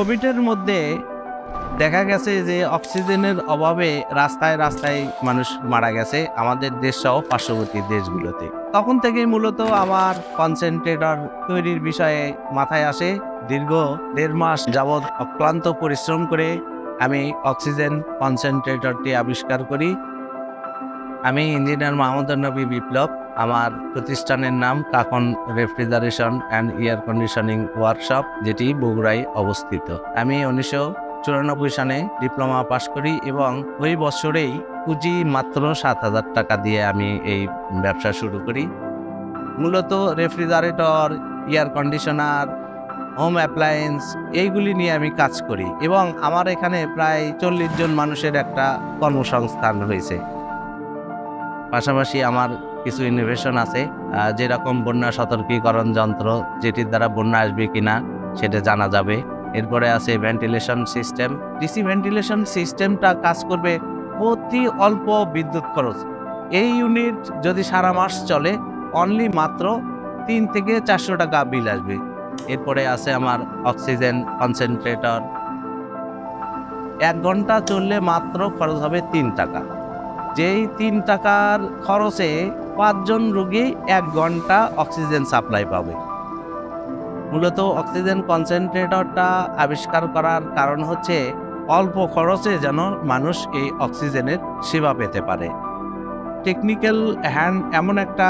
কোভিডের মধ্যে দেখা গেছে যে অক্সিজেনের অভাবে রাস্তায় রাস্তায় মানুষ মারা গেছে আমাদের দেশ সহ পার্শ্ববর্তী দেশগুলোতে। তখন থেকেই মূলত আমার কনসেন্ট্রেটর তৈরির বিষয়ে মাথায় আসে। দীর্ঘ দেড় মাস যাবৎ অক্লান্ত পরিশ্রম করে আমি অক্সিজেন কনসেন্ট্রেটরটি আবিষ্কার করি। আমি ইঞ্জিনিয়ার মাহমুদ নবী বিপ্লব। আমার প্রতিষ্ঠানের নাম Kakon refrigeration and air conditioning workshop, যেটি বগুড়ায় অবস্থিত। আমি উনিশশো চুরানব্বই সালে ডিপ্লোমা পাশ করি এবং ওই বছরেই পুঁজি মাত্র সাত হাজার টাকা দিয়ে আমি এই ব্যবসা শুরু করি। মূলত refrigerator, air conditioner, home appliance এইগুলি নিয়ে আমি কাজ করি এবং আমার এখানে প্রায় চল্লিশ জন মানুষের একটা কর্মসংস্থান হয়েছে। পাশাপাশি আমার কিছু ইনোভেশন আছে যেরকম বন্যা সতর্কীকরণ যন্ত্র, যেটির দ্বারা বন্যা আসবে কিনা সেটা জানা যাবে। এরপরে আছে ভেন্টিলেশন সিস্টেম ডিসি ভেন্টিলেশন সিস্টেমটা কাজ করবে অতি অল্প বিদ্যুৎ খরচ। এই ইউনিট যদি সারা মাস চলে অনলি মাত্র তিন থেকে চারশো টাকা বিল আসবে। এরপরে আছে আমার অক্সিজেন কনসেন্ট্রেটর এক ঘণ্টা চললে মাত্র খরচ হবে তিন টাকা। যেই তিন টাকার খরচে পাঁচজন রোগী এক ঘণ্টা অক্সিজেন সাপ্লাই পাবে। মূলত অক্সিজেন কনসেন্ট্রেটরটা আবিষ্কার করার কারণ হচ্ছে অল্প খরচে যেন মানুষ এই অক্সিজেনের সেবা পেতে পারে। টেকনিক্যাল হ্যান্ড এমন একটা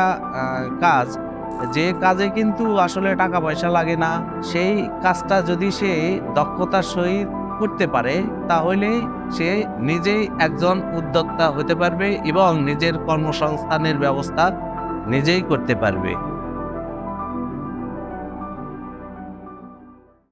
কাজ, যে কাজে কিন্তু আসলে টাকা পয়সা লাগে না। সেই কাজটা যদি সে দক্ষতার সহিত করতে পারে, তাহলে সে নিজেই একজন উদ্যোক্তা হতে পারবে এবং নিজের কর্মসংস্থানের ব্যবস্থা নিজেই করতে পারবে।